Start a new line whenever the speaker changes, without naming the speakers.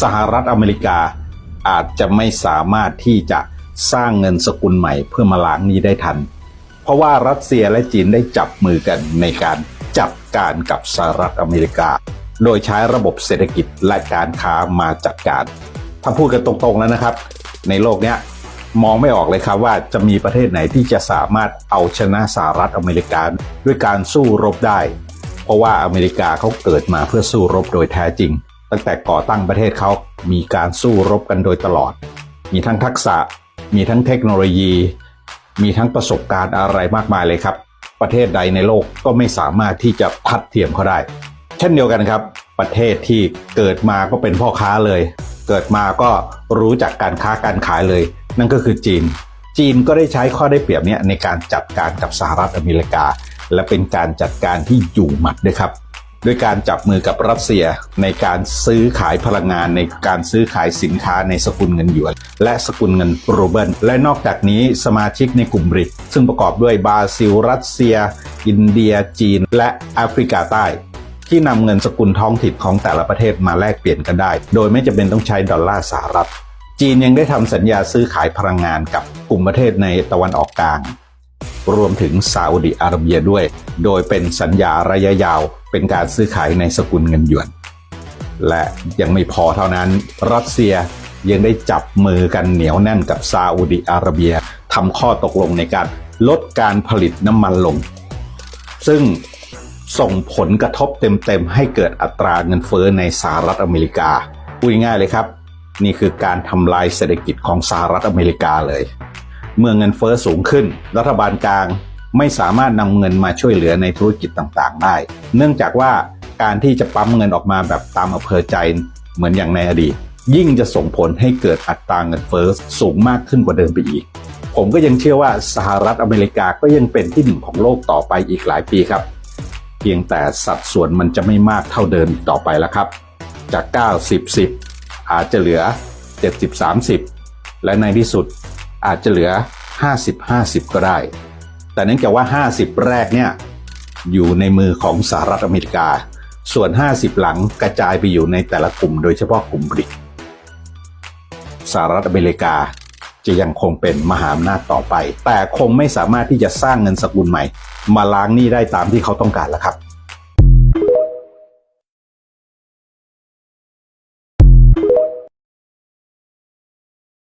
สหรัฐอเมริกาอาจจะไม่สามารถที่จะสร้างเงินสกุลใหม่เพื่อมาล้างนี้ได้ทัน เพราะว่ารัสเซียและจีนได้จับมือกันในการจัดการกับสหรัฐอเมริกา โดยใช้ระบบเศรษฐกิจและการค้ามาจัดการ ถ้าพูดกันตรงๆแล้วนะครับ ในโลกเนี้ยมองไม่ออกเลยครับว่าจะมีประเทศไหนที่จะสามารถเอาชนะสหรัฐอเมริกาด้วยการสู้รบได้ เพราะว่าอเมริกาเขาเกิดมาเพื่อสู้รบโดยแท้จริง ตั้งแต่ก่อตั้งประเทศเขามีการสู้รบกันโดยตลอด มีทั้งทักษะ มีทั้งเทคโนโลยี มีทั้งประสบการณ์อะไรมากมายเลยครับ ประเทศใดในโลกก็ไม่สามารถที่จะทัดเทียมเขาได้ เช่นเดียวกันครับ ประเทศที่เกิดมาก็เป็นพ่อค้าเลย เกิดมาก็รู้จักการค้าการขายเลย นั่นก็คือจีน จีนก็ได้ใช้ข้อได้เปรียบเนี้ยในการจัดการกับสหรัฐอเมริกา และเป็นการจัดการที่อยู่หมัดด้วยครับ ด้วยการจับมือกับรัสเซียในการซื้อขายพลังงานในการซื้อขายสินค้าในสกุลเงินหยวน และสกุลเงินรูเบิลและนอกจากนี้สมาชิกในกลุ่มบริกซึ่งประกอบด้วยบราซิล รัสเซีย อินเดีย จีน และแอฟริกาใต้ ที่นำเงินสกุลท้องถิ่นของแต่ละประเทศมาแลกเปลี่ยนกันได้ โดยไม่จำเป็นต้องใช้ดอลลาร์สหรัฐจีนยังได้ทำสัญญาซื้อขายพลังงานกับกลุ่มประเทศในตะวันออกกลาง รวมถึงซาอุดิอาระเบียด้วย โดยเป็นสัญญาระยะยาว เป็นการซื้อขายในสกุลเงินหยวน และยังไม่พอเท่านั้น รัสเซียยังได้จับมือกันเหนียวแน่นกับซาอุดิอาระเบียทำข้อตกลงในการลดการผลิตน้ำมันลง ซึ่งส่งผลกระทบเต็มๆ ให้เกิดอัตราเงินเฟ้อในสหรัฐอเมริกาพูดง่ายๆเลยครับ นี่คือการทำลายเศรษฐกิจของสหรัฐอเมริกาเลย เมื่อเงินเฟ้อสูงขึ้น รัฐบาลกลางไม่สามารถนำเงินมาช่วยเหลือในธุรกิจต่างๆ ได้ เนื่องจากว่าการที่จะปั๊มเงินออกมาแบบตามอำเภอใจเหมือนอย่างในอดีต ยิ่งจะส่งผลให้เกิดอัตราเงินเฟ้อสูงมากขึ้นกว่าเดิมไปอีก ผมก็ยังเชื่อว่าสหรัฐอเมริกาก็ยังเป็นที่หนึ่งของโลกต่อไปอีกหลายปีครับ เพียงแต่สัดส่วนมันจะไม่มากเท่าเดิมต่อไปแล้วครับ จาก90 10 อาจจะเหลือ 70 30 และในที่สุด อาจจะเหลือ 50 50 ก็ได้ แต่เนื่องจากว่า 50 แรกเนี่ยอยู่ในมือของสหรัฐอเมริกา ส่วน 50 หลังกระจายไปอยู่ในแต่ละกลุ่ม โดยเฉพาะกลุ่มบริกสหรัฐอเมริกาจะยังคงเป็นมหาอำนาจต่อไป แต่คงไม่สามารถที่จะสร้างเงินสกุลใหม่ มาล้างหนี้ได้ตามที่เขาต้องการแล้วครับ